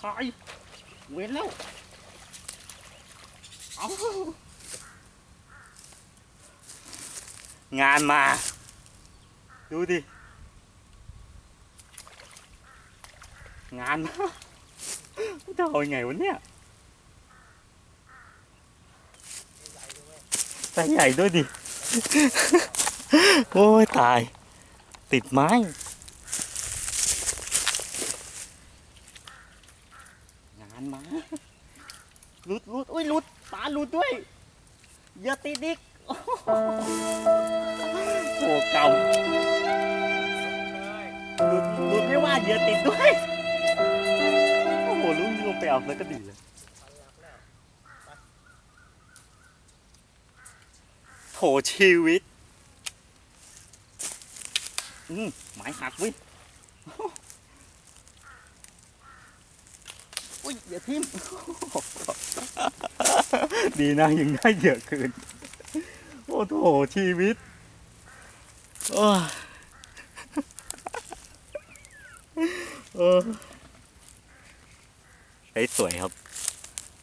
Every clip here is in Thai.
คายเว้นแล้ว เอางานมา ดูดิ งานมาจะเอาไงวะเนี่ยใส่ใหญ่ด้วยดิ โอ้ยตาย ติดไม้ งานมา หลุดหลุดอุ้ยหลุดปลาหลุดด้วยอย่าติดอีกโอ้โหเก่าหลุดหลุดไม่ว่าอย่าติดด้วย โอ้โหลุงลงไปเอาแล้วก็ดีเลยโถชีวิต อืมหมายหักเวิ อุ้ยอย่าทิ่มดีนะยังได้เยอะคืนโอ้โถชีวิตโอ้ยเออใช้สวยครับ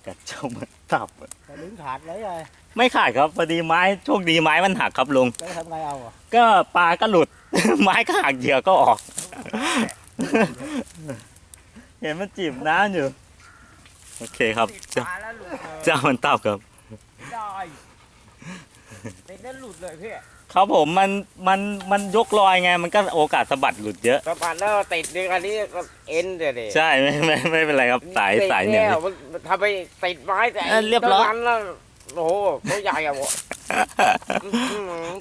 กัดเจ้ามันตับอะแต่ดึงขาดเลยไงไม่ขาดครับพอดีไม้โชคดีไม้มันหักครับลุงแล้วทำไงเอาอะก็ปลาก็หลุด ไม้ก็หักเหยื่อก็ออก เห็นมันจีบน้ำอยู่ โอเคครับ ติดเจ้าขาแล้วหลุดเลยเจ้ามันตับครับ ได้ติดแล้วหลุดเลยพี่ครับผมมันมันมันยกลอยไง มันก็โอกาสสะบัดหลุดเยอะ สะพานแล้วติดดึงอันนี้ก็เอ็นเดี๋ยวดิใช่ไม่ไม่ไม่เป็นไรครับสายสายเนี่ย ติดแล้วมันทำไปติดไม้แต่เออเรียบร้อย ตนั้นแล้วโอ้โหเขาใหญ่อะผม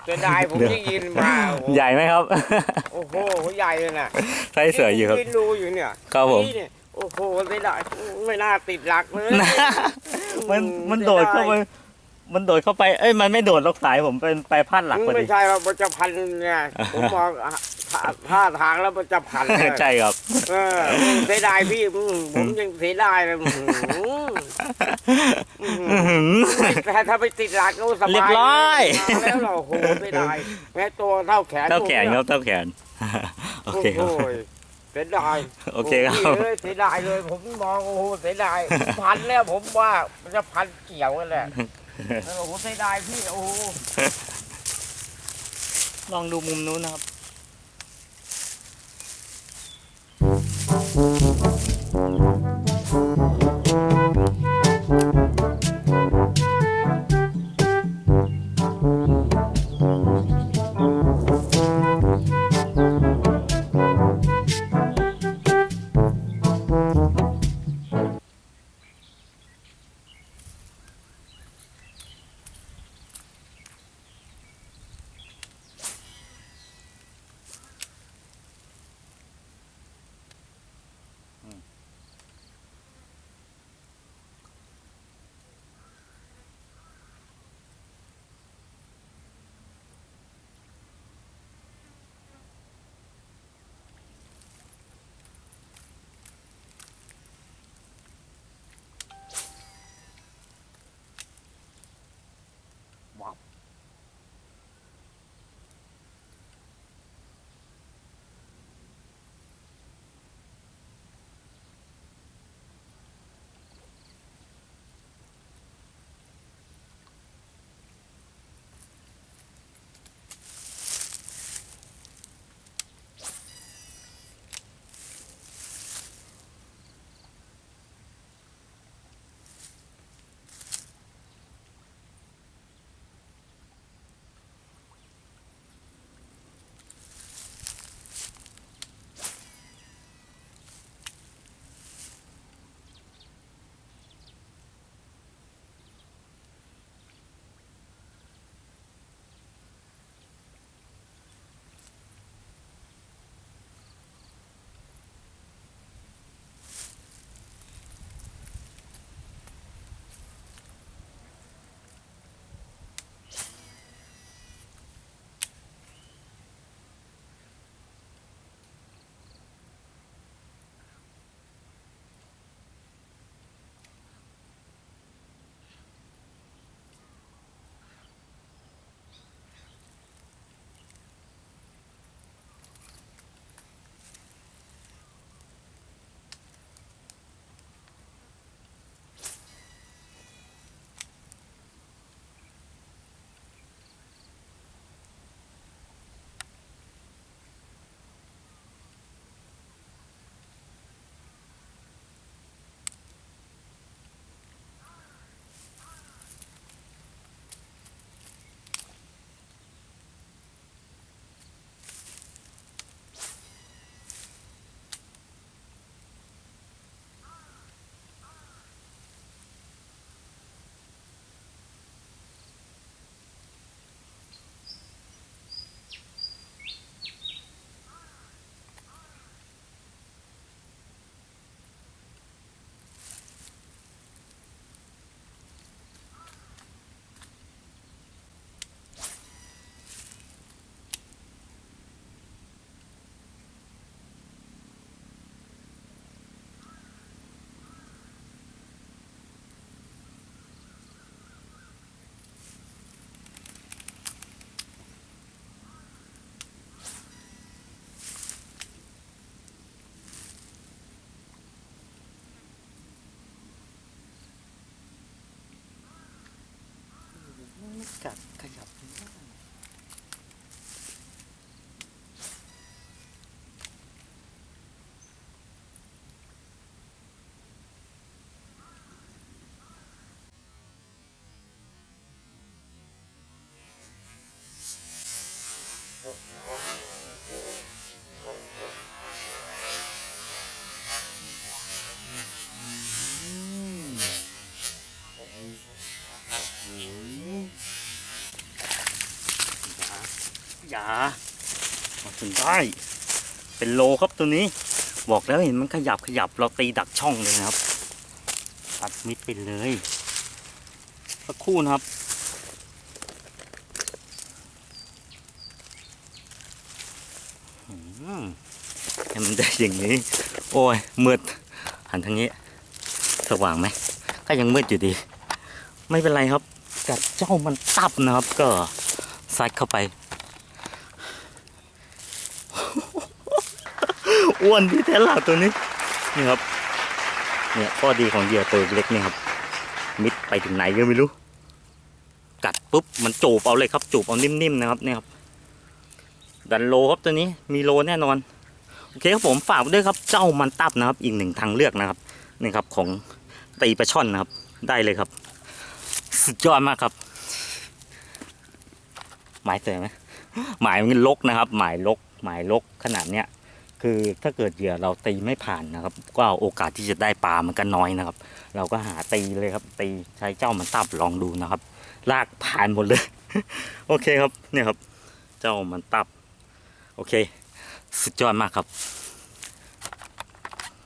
เสียดายผมที่ยินมาโอ้โหใหญ่ไหมครับ โอ้โหเขาใหญ่เลยน่ะใช้เสืออยู่ครับยืนดูอยู่เนี่ยครับผม นี่เนี่ย โอ้โหเสียดายไม่น่าติดหลักเลยมันมันโดดเข้าไป มันโดดเข้าไป เอ้ย มันไม่โดดลกสายผมเป็นไปพลาดหลักพอไม่ดีใช่ว่ามันจะพันเนี่ยผมมองท่าท่าทางแล้วมันจะพันเลยใช่ครับ เออเสียดายพี่อืมผมยังเสียดายเลยอื้อหืออื้อหือ แต่ถ้าไปติดหลักก็สบายเรียบร้อย มาแล้วเราโอ้โหเสียดายแม้ตัวเท่าแขนเท่าแขนผมคนี่รัยบเท่าแขน โอเคครับโอ้โห เสียดายโอเคครับโอ้โหพี่เอ้ยเสียดายเลย ผมมองโอ้โหเสียดายพันแล้วผมว่ามันจะพันเกี่ยวกันแหละโอ้โหเสียดายพี่โอ้โหลองดูมุมนู้นนะครับ กัดข ยับอย่าถึงได้ เป็นโลครับตัวนี้ บอกแล้วเห็นมันขยับขยับเราตีดักช่องเลยนะครับตัดมิดไปเลยสักคู่นะครับอืมให้มันได้อย่างนี้ โอ้ยมืดหันทางนี้สว่างไหมก็ยังมืดอยู่ดี ไม่เป็นไรครับกัดเจ้ามันตับนะครับ ก็ซัดเข้าไป อ้วนที่แท้ล่ะตัวนี้ นี่ครับ เนี่ยข้อดีของเหยื่อตัวเล็กนี่ครับ มิดไปถึงไหนก็ไม่รู้ กัดปุ๊บมันจูบเอาเลยครับ จูบเอานิ่มๆนะครับเนี่ยครับ ดันโลครับตัวนี้ มีโลแน่นอน โอเคครับผมฝากไว้ด้วยครับ เจ้ามันตับนะครับ อีกหนึ่งทางเลือกนะครับ นี่ครับของตีปลาช่อนนะครับ ได้เลยครับ สุดยอดมากครับ หมายเสยไหมหมายมันลกนะครับ หมายลก หมายลกขนาดเนี้ย คือถ้าเกิดเหยื่อเราตีไม่ผ่านนะครับ ก็โอกาสที่จะได้ปลามันก็น้อยนะครับ เราก็หาตีเลยครับ ตีใช้เจ้ามันตับลองดูนะครับ ลากผ่านหมดเลย โอเคครับเนี่ยครับ เจ้ามันตับ โอเค สุดยอดมากครับ